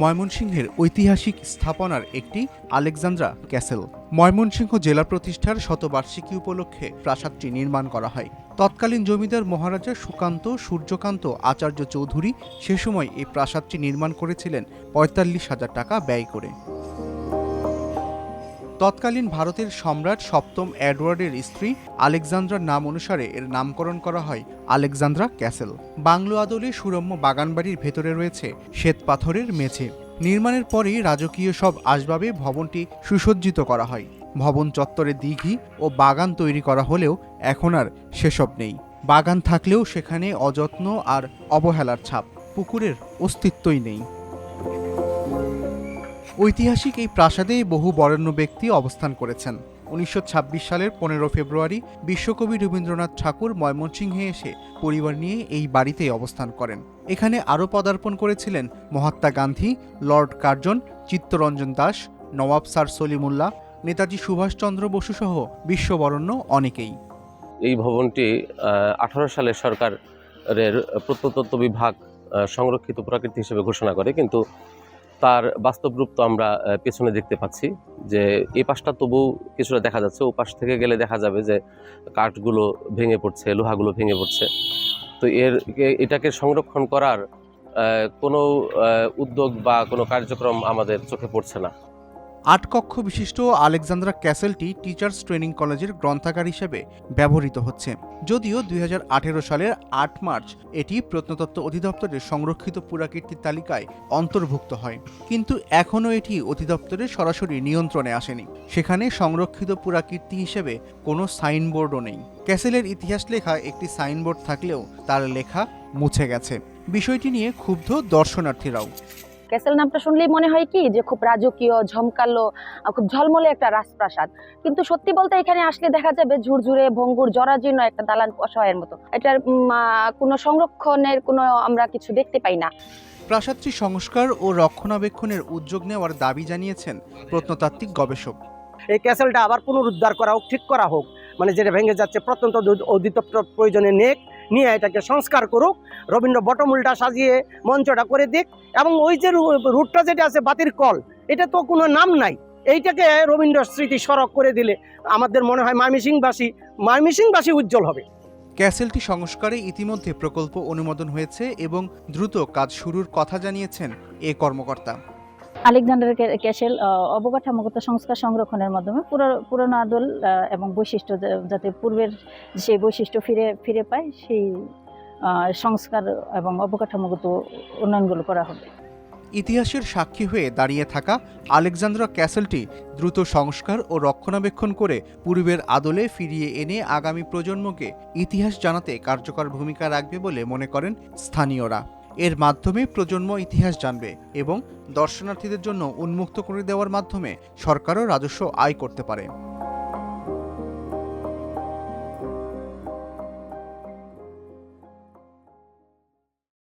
ময়মনসিংহের ঐতিহাসিক স্থাপনার একটি আলেকজান্দ্রা ক্যাসেল। ময়মনসিংহ জেলা প্রতিষ্ঠার শতবার্ষিকী উপলক্ষে প্রাসাদটি নির্মাণ করা হয়। তৎকালীন জমিদার মহারাজা সুকান্ত সূর্যকান্ত আচার্য চৌধুরী সে সময় এই প্রাসাদটি নির্মাণ করেছিলেন পঁয়তাল্লিশ হাজার টাকা ব্যয় করে। তৎকালীন ভারতের সম্রাট সপ্তম এডওয়ার্ডের স্ত্রী আলেকজান্দ্রার নাম অনুসারে এর নামকরণ করা হয় আলেকজান্দ্রা ক্যাসেল। বাংলো আদলে সুরম্য বাগানবাড়ির ভেতরে রয়েছে শ্বেত পাথরের মেঝে। নির্মাণের পরেই রাজকীয় সব আসবাবে ভবনটি সুসজ্জিত করা হয়। ভবন চত্বরে দিঘি ও বাগান তৈরি করা হলেও এখন আর সেসব নেই। বাগান থাকলেও সেখানে অযত্ন আর অবহেলার ছাপ, পুকুরের অস্তিত্বই নেই। ঐতিহাসিক এই প্রাসাদে বহু বরেণ্য ব্যক্তি অবস্থান করেছেন। উনিশশো ছাব্বিশ সালের পনেরো ফেব্রুয়ারি বিশ্বকবি রবীন্দ্রনাথ ঠাকুর ময়মনসিংহে এসে পরিবার নিয়ে এই বাড়িতেই অবস্থান করেন। এখানে আরও পদার্পণ করেছিলেন Mahatma Gandhi, lord Curzon, Chittaranjan Das Nawab sir Salimullah, Netaji Subhas Chandra Basu সহ বিশ্ববরণ্য অনেকেই। এই ভবনটি আঠারো সালে সরকারের প্রত্নতত্ত্ব বিভাগ সংরক্ষিত প্রাকৃতিক হিসেবে ঘোষণা করে, কিন্তু তার বাস্তব রূপ তো আমরা পেছনে দেখতে পাচ্ছি যে এই পাশটা তবু কিছুটা দেখা যাচ্ছে। ও পাশ থেকে গেলে দেখা যাবে যে কাঠগুলো ভেঙে পড়ছে, লোহাগুলো ভেঙে পড়ছে। তো এর এটাকে সংরক্ষণ করার কোনো উদ্যোগ বা কোনো কার্যক্রম আমাদের চোখে পড়ছে না। আট কক্ষ বিশিষ্ট আলেকজান্দ্রা ক্যাসেলটি টিচার্স ট্রেনিং কলেজের গ্রন্থাগার হিসেবে ব্যবহৃত হচ্ছে। যদিও দুই হাজার আঠেরো সালের আট মার্চ এটি প্রত্নতত্ত্ব অধিদপ্তরের সংরক্ষিত পুরাকীর্তির তালিকায় অন্তর্ভুক্ত হয়। কিন্তু এখনও এটি অধিদপ্তরের সরাসরি নিয়ন্ত্রণে আসেনি। সেখানে সংরক্ষিত পুরাকীর্তি হিসেবে কোনো সাইনবোর্ডও নেই। ক্যাসেলের ইতিহাস লেখা একটি সাইনবোর্ড থাকলেও তার লেখা মুছে গেছে। বিষয়টি নিয়ে ক্ষুব্ধ দর্শনার্থীরাও। ক্যাসেল নামটা শুনলেই মনে হয় কি যে খুব রাজকীয় ঝমকালো খুব ঝলমলে একটা রাজপ্রাসাদ। কিন্তু সত্যি বলতে এখানে আসলে দেখা যাবে ঝুরঝুরে ভঙ্গুর জরাজীর্ণ একটা দালান অসহায়ের মতো। এটার কোনো সংরক্ষণের কোনো আমরা কিছু দেখতে পাই না। প্রাসাদটি সংস্কার ও রক্ষণাবেক্ষণের উদ্যোগ নেওয়ার দাবি জানিয়েছেন প্রত্নতাত্ত্বিক গবেষক। এই ক্যাসেলটা আবার পুনরুদ্ধার করা হোক ঠিক করা হোক। মানে যেটা ভেঙে যাচ্ছে প্রত্যন্ত অধি- অধিদপ্তর প্রয়োজনে নেক নিয়ে এটাকে সংস্কার করুক। রবীন্দ্র বটমূলটা সাজিয়ে মঞ্চটা করে দিক এবং ওই যে রুটটা যেটা আছে বাতির কল, এটা তো কোনো নাম নাই। এইটাকে রবীন্দ্র স্মৃতি সড়ক করে দিলে আমাদের মনে হয় ময়মিসিংবাসী ময়মিসিংবাসী উজ্জ্বল হবে। ক্যাসেলটি সংস্কারে ইতিমধ্যে প্রকল্প অনুমোদন হয়েছে এবং দ্রুত কাজ শুরুর কথা জানিয়েছেন এ কর্মকর্তা। আলেকজান্ডার ক্যা- ক্যাসেল অবকাঠামোগত সংস্কার সংরক্ষণের মাধ্যমে পুরো- পুরনো আদল এবং বৈশিষ্ট্য যাতে পূর্বের সেই বৈশিষ্ট্য ফিরে ফিরে পায়, সেই সংস্কার এবং অবকাঠামোগত উন্নয়নগুলো করা হবে। ইতিহাসের সাক্ষী হয়ে দাঁড়িয়ে থাকা আলেকজান্দ্রা ক্যাসেলটি দ্রুত সংস্কার ও রক্ষণাবেক্ষণ করে পূর্বের আদলে ফিরিয়ে এনে আগামী প্রজন্মকে ইতিহাস জানাতে কার্যকর ভূমিকা রাখবে বলে মনে করেন স্থানীয়রা। এর মাধ্যমে প্রজন্ম ইতিহাস জানবে এবং দর্শনার্থীদের জন্য উন্মুক্ত করে দেওয়ার মাধ্যমে সরকারও রাজস্ব আয় করতে পারে।